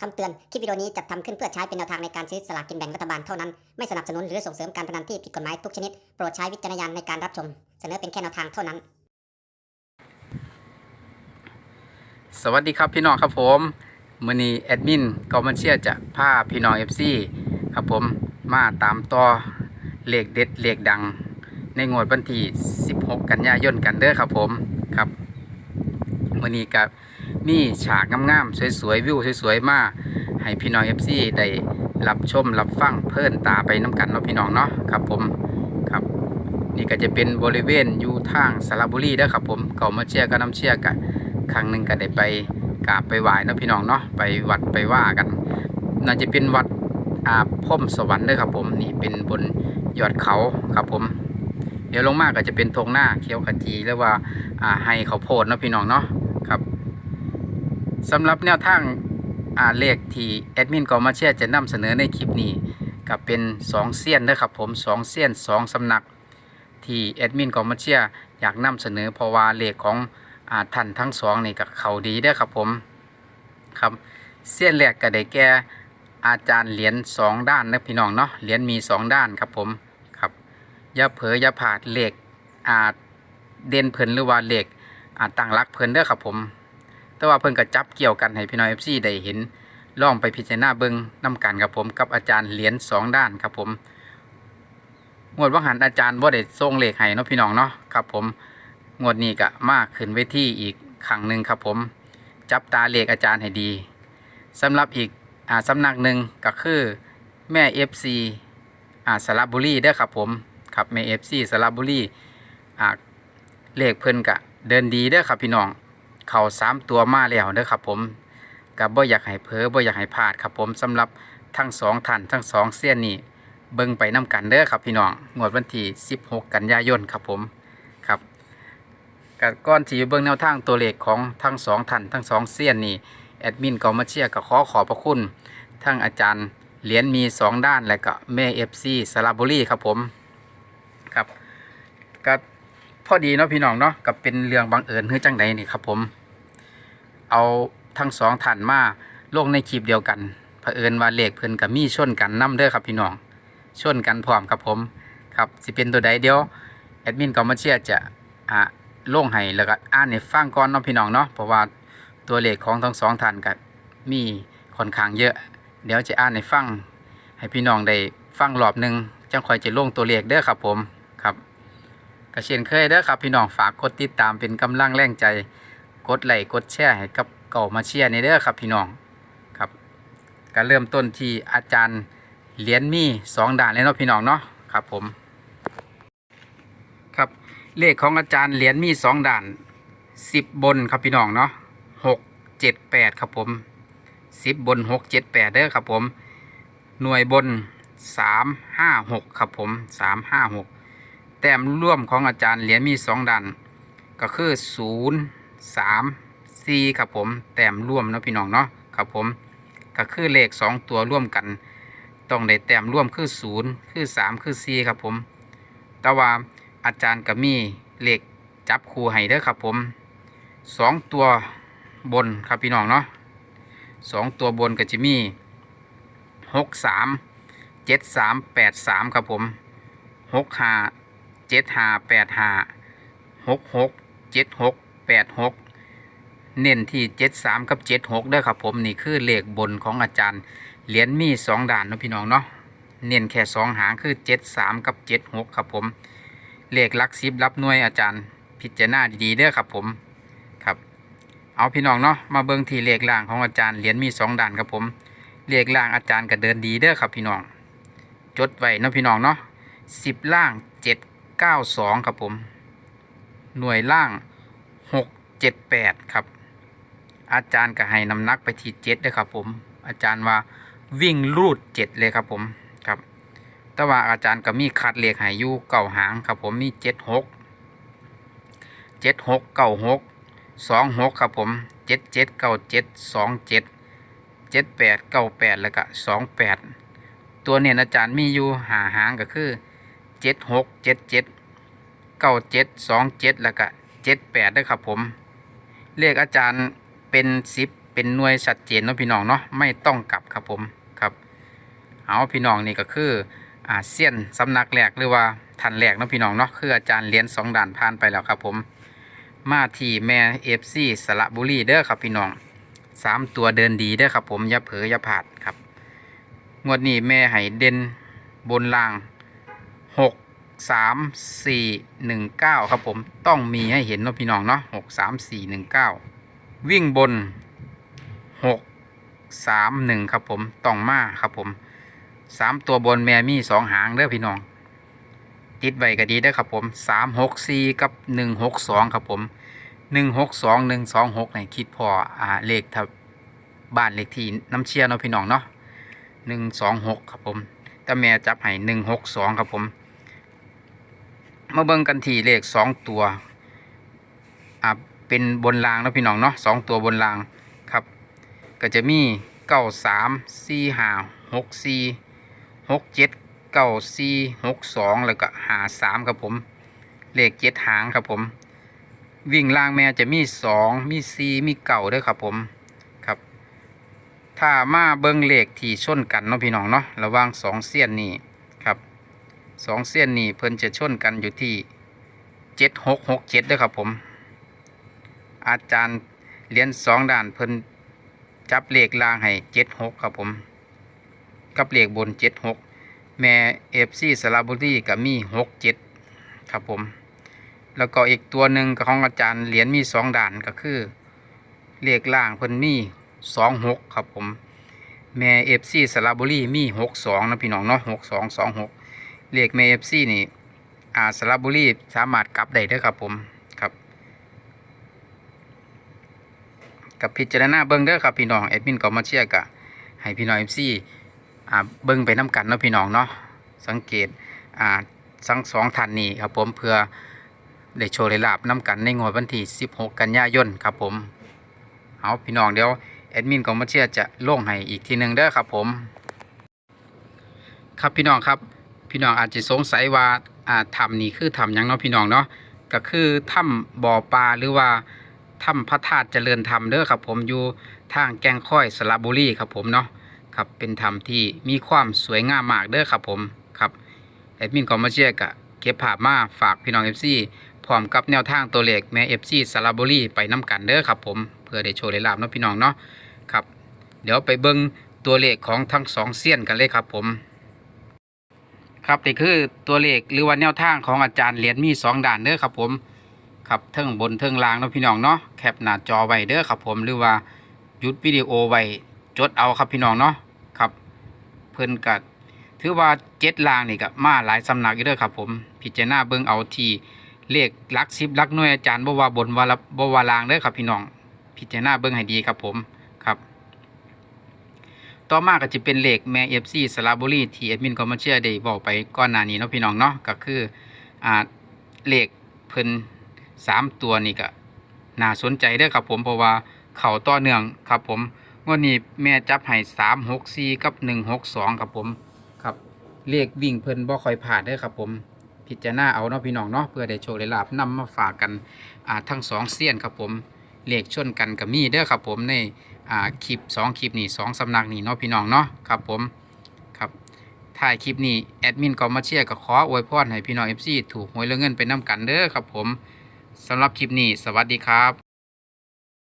คำเตือน คลิปวิดีโอนี้จัดทำขึ้นเพื่อใช้เป็นแนวทางในการซื้อสลากกินแบ่งรัฐบาลเท่านั้น ไม่สนับสนุนหรือส่งเสริมการพนันที่ผิดกฎหมายทุกชนิด โปรดใช้วิจารณญาณในการรับชม เสนอเป็นแค่แนวทางเท่านั้น สวัสดีครับพี่น้องครับผมมือนี้แอดมินกอมันเชียจะพาพี่น้องเอฟซีครับผมมาตามต่อเลขเด็ดเลขดัง ในงวดวันที่ 16 กันยายนกันเด้อครับผมครับมือนี้กับ มีฉากงามๆสวยๆวิวสวยๆมาให้พี่น้องเอฟซีได้รับชมรับฟังเพลินตาไปน้ำกันเนาะพี่น้องเนาะครับผมครับ นี่ก็จะเป็นบริเวณอยู่ทางสระบุรีเด้อครับผมเก่ามาเชียร์กับน้ำเชียร์กันครั้งหนึ่งก็ได้ไปกราบไปไหว้นะพี่น้องเนาะไปวัดไปว่ากันน่าจะเป็นวัดอาพมสวรรค์เด้อครับผมนี่เป็นบนยอดเขาครับผม เดี๋ยวลงมาก็จะเป็นทงหน้าเขียวขจีหรือว่าอ่าให้เขาโพดนะพี่น้องเนาะ สำหรับแนวทางอ่าเลขที่แอดมินกอมาเชียจะนำเสนอในคลิปนี้ก็เป็นสองเซียนเด้อครับผมสองเซียนสองสำนัก ที่แอดมินกอมาเชียอยากนำเสนอเพราะว่าเลขของอาท่านทั้งสองนี่กับเขาดีได้ครับผมครับเส้นแรกก็ได้แก่อาจารย์เหรียญสองด้านนะพี่น้องเนาะเหรียญมีสองด้านครับผมครับอย่าเผลออย่าผาดเหล็กอาเด่นเพลินหรือว่าเหล็กอาตั้งรักเพลินเด้อครับผม แต่ว่าเพิ่นก็จับเกี่ยวกันให้พี่น้องเอฟซีได้เห็นลองไปพิจารณาเบิงนํกันครับผมกับอาจารย์เหรียญสองด้านครับผมงวดว่างหันอาจารย์ว่าได้ทรงเหล็กให้เนาะพี่น้องเนาะครับผมงวดนี้ก็มากขึ้นเวทีอีกครั้งหนึ่งครับผม จับตาเหลขอาจารย์ให้ดีสำหรับอีกอ่าสำนักหนึ่งก็คือแม่ FC อ่าสระบุรีเด้อครับผมครับแม่ FC สระบุรีอ่าเลขเพิ่นกะเดินดีเด้อครับพี่น้อง เข่าสามตัวมาแล้วเด้อครับผมกับบ่อยากให้เพ้อบ่อยากให้พลาดครับผมสำหรับทั้งสองท่านทั้งสองเสี้ยนนี่เบิ่งไปน้กันเด้อครับพี่น้องงวดวันที่ 16 กันยายนครับผมครับกับก้อนที่เบื้งแนวทางตัวเลขของทั้งสองท่านทั้งสองเซียนนี่แอดมินก็มาเชียร์ก็ขอขอบพระคุณ ทั้งอาจารย์เหรียญมีสองด้านและก็แม่เอฟซีสระบุรีครับผมครับก็ พอดีเนาะพี่น้องเนาะกับเป็นเรื่องบังเอิญเฮ้ยจังใดนี่ครับผม เอาทั้งสองท่านมาลงในคลิปเดียวกันเผอิญว่าเลขเพิ่นกับมีชนกันนํเด้อครับพี่น้องชนกันพร้อมครับผมครับสิเป็นตัวใดเดียวแอดมินก็มาเชียจะอ่าลงให้แล้วก็อ่านให้ฟังก่อนเนาะพี่น้องเนาะเพราะว่าตัวเลขของทั้งสองท่านก็มีค่อนข้างเยอะ เดี๋ยวจะอ่านให้ฟังให้พี่น้องได้ฟังรอบหนึ่งจังคอยจะลงตัวเลขเด้อครับผม ก็เช่นเคยเด้อครับ พี่น้องฝากกดติดตามเป็นกำลังแรงใจ กดไลค์กดแชร์ให้กับเก่ามาเชียร์ในเด้อครับพี่น้องครับก็เริ่มต้นที่อาจารย์เหรียญมีสองด่านเลยเนาะพี่น้องเนาะครับผมครับเลขของอาจารย์เหรียญมีสองด่านสิบบนครับพี่น้องเนาะหกเจ็ดแปดครับผมสิบบนหกเจ็ดแปดเด้อครับผม หน่วยบนสามห้าหกครับผมสามห้าหก ต้มร่วมของอาจารย์เหรียญมีสองด่านก็คือศูนย์สามสี่ครับผมแต้มร่วมเนาะพี่น้องเนาะครับผมก็คือเลขสองตัวร่วมกัน ต้องได้แต้มร่วมคือศูนย์คือสามคือสี่ครับผม แต่ว่าอาจารย์ก็มีเลขจับคู่ให้เด้อครับผมสองตัวบนครับพี่น้องเนาะสองตัวบนก็จะมีหกสามเจ็ดสามแปดสามครับผมหกห้า เจ็ดห้าแปดห้าหกหกเจ็ดหกแปดหกเน้นที่เจ็ดสามกับเจ็ดหกเด้อครับผมนี่คือเลขบนของอาจารย์เหรียญมีสองด่านนะพี่น้องเนาะเน้นแค่สองหางคือเจ็ดสามกับเจ็ดหกครับผมเลขลักสิบรับหน่วยอาจารย์พิจารณาดีๆเด้อครับผมครับเอาพี่น้องเนาะมาเบิ่งที่เลขล่างของอาจารย์เหรียญมีสองด่านครับผมเลขล่างอาจารย์ก็เดินดีเด้อครับพี่น้องจดไว้นะพี่น้องเนาะสิบล่างเจ็ด เก้าสองครับผม หน่วยล่างหกเจ็ดแปดครับ อาจารย์ก็ให้น้ำหนักไปที่เจ็ดเด้อครับผม อาจารย์ว่าวิ่งรูดเจ็ดเลยครับผมครับ แต่ว่าอาจารย์ก็มีคัดเลขให้อยู่เก่าหางครับผมมีเจ็ดหกเจ็ดหกเก้าหกสองหกครับผมเจ็ดเจ็ดเก้าเจ็ดสองเจ็ดเจ็ดแปดเก้าแปดแล้วก็สองแปดตัวเนี่ยอาจารย์มีอยู่หาหางก็คือ จ็ดหกเจ็ดเจ็ดเก้าเจ็ดสองเจ็ดแล้วก็เจ็ดแปดด้วยครับผม เลขอาจารย์เป็นสิบเป็นหน่วยชัดเจนเนาะพี่น้องเนาะไม่ต้องกลับครับผมครับ เอาพี่น้องนี่ก็คืออาเซียนสำนักแรกหรือว่าทันแรกเนาะพี่น้องเนาะคืออาจารย์เหรียญสองด่านผ่านไปแล้วครับผม มาที่แม่เอฟซีสระบุรีเด้อครับพี่น้องสามตัวเดินดีเด้อครับผมอย่าเผลออย่าผาดครับงวดนี้แม่ให้เด่นบนล่าง หกสามสี่หนึ่งเก้าครับผมต้องมีให้เห็นนะพี่น้องเนาะหกสามสี่หนึ่งเก้าวิ่งบนหกสามหนึ่งครับผมต้องมาครับผมสามตัวบนแม่มีสองหางเด้อพี่น้อง ติดไว้ก็ดีเด้อครับผมสามหกสี่กับหนึ่งหกสองครับผมหนึ่งหกสองหนึ่งสองหกเนี่ยคิดพออ่าเลขถ้าบ้านเลขที่น้ำเชียเนาะพี่น้องเนาะหนึ่งสองหกครับผมแต่แม่จับให้หนึ่งหกสองครับผม มาเบิ่งกันที่เลขสองตัวอ่าเป็นบนรางนะพี่น้องเนาะสองตัวบนรางครับ ก็จะมีเก้าสามสี่ห้าหกสี่หกเจ็ดเก้าสี่หกสองแล้วก็หาสามครับผม เลขเจ็ดหางครับผม วิ่งล่างแม่จะมีสองมีสี่มีเก่าด้วยครับผมครับ ถ้ามาเบิ้งเลขที่ชนกันเนาะพี่น้องเนาะระหว่างสองเส้ยนนี่ สองเส้นนี่เพิ่นจะชนกันอยู่ที่เจ็ดหกหกเจ็ดด้วยครับผม อาจารย์เรียนสองด่านเพิ่นจับเลขล่างให้เจ็ดหกครับผม กับเลขบนเจ็ดหกแม่เอฟซีสระบุรีก็มีหกเจ็ดครับผม แล้วก็อีกตัวหนึ่งก็ของอาจารย์เหรียญมีสองด่านก็คือเลขล่างเพิ่นมีสองหกครับผม แม่เอฟซีสระบุรีมีหกสองนะพี่น้องเนาะหกสองสองหก เลขแม่เอฟซี่นี่อาสระบุรีสามารถกลับได้ด้อครับผมครับ กับพิจารณาเบิ้งเด้อครับพี่น้องแอดมินก็มาเชียร์กะให้พี่น้องเอฟซีอ่าเบิ่งไปน้ำกันเนาะพี่น้องเนาะสังเกตอ่าทั้งสองท่านนี้ครับผมเพื่อได้โชว์ได้ลาบน้ำกันในงวดวันที่ 16 กันยายนครับผมเอาพี่น้องเดี๋ยวแอดมินของมาเชียร์จะลงให้อีกทีหนึ่งเด้อครับผม ครับพี่น้องครับ พี่น้องอาจจะสงสัยว่าอ่าถ้ำนี้คือถ้ำยังเนาะพี่น้องเนาะก็คือถ้ำบ่อปลาหรือว่าถ้ำพระธาตุเจริญธรรมเด้อครับ ผมอยู่ทางแกงค่อยสระบุรีครับผมเนาะครับเป็นธรรมที่มีความสวยงามมากเด้อครับผมครับแอดมินคอมมาเชียกะเก็บภาพมาฝากพี่น้องเอฟซีพร้อมกับแนวทางตัวเลขแม่เอฟซีสระบุรีไปน้กันเด้อครับผมเพื่อได้โชว์ได้ลาบเนาะพี่น้องเนาะครับ เดี๋ยวไปเบิ่งตัวเลขของทั้งสองเซียนกันเลยครับผม ครับนี่คือตัวเลขหรือว่าแนวทางของอาจารย์เหรียญมีสองด่านเด้อครับผมครับเทิงบนเทิงล่างเนาะพี่น้องเนาะแคปหน้าจอไว้เด้อครับผมหรือว่าหยุดวิดีโอไว้จดเอาครับพี่น้องเนาะครับ เพิ่นกัดถือว่าเจ็ดล่างนี่ก็มาหลายสำนักอยู่เด้อครับผมพิจารณาเบิ่งเอาทีเลขลักสิบลักหน่วยอาจารย์บ่ว่าบนว่าละบ่ว่าลางเด้อครับพี่น้องพิจารณาเบิ่งให้ดีครับผม ต่อมาก็จะเป็นเลขแม่ FC สระบุรีที่แอดมินคอมเมอร์เชียได้บอกไปก่อนหน้านี้เนาะพี่น้องเนาะก็คืออ่าเลขเพิ่นสามตัวนี่ก็น่าสนใจเด้อครับผมเพราะว่าเข้าต่อเนื่องครับผมงวดนี้แม่จับให้สามหกสี่กับหนึ่งหกสองครับผมครับเลขวิ่งเพิ่นบ่ค่อยผ่านเด้อครับผมพิจารณาเอาเนาะพี่น้องเนาะเพื่อได้โชว์ได้ลาบนำมาฝากกันอ่าทั้งสองเสี้ยนครับผมเลขชนกันกับมีเด้อครับผมใน อ่าคลิปสองคลิปนี่สองสำนักนี่เนาะพี่น้องเนาะครับผมครับถ่ายคลิปนี้แอดมินก็มาเชียร์ก็ขออวยพรให้พี่น้อง FC ถูกหวยเรื่องเงินไปนํกันเด้อครับผมสำหรับคลิปนี้สวัสดีครับ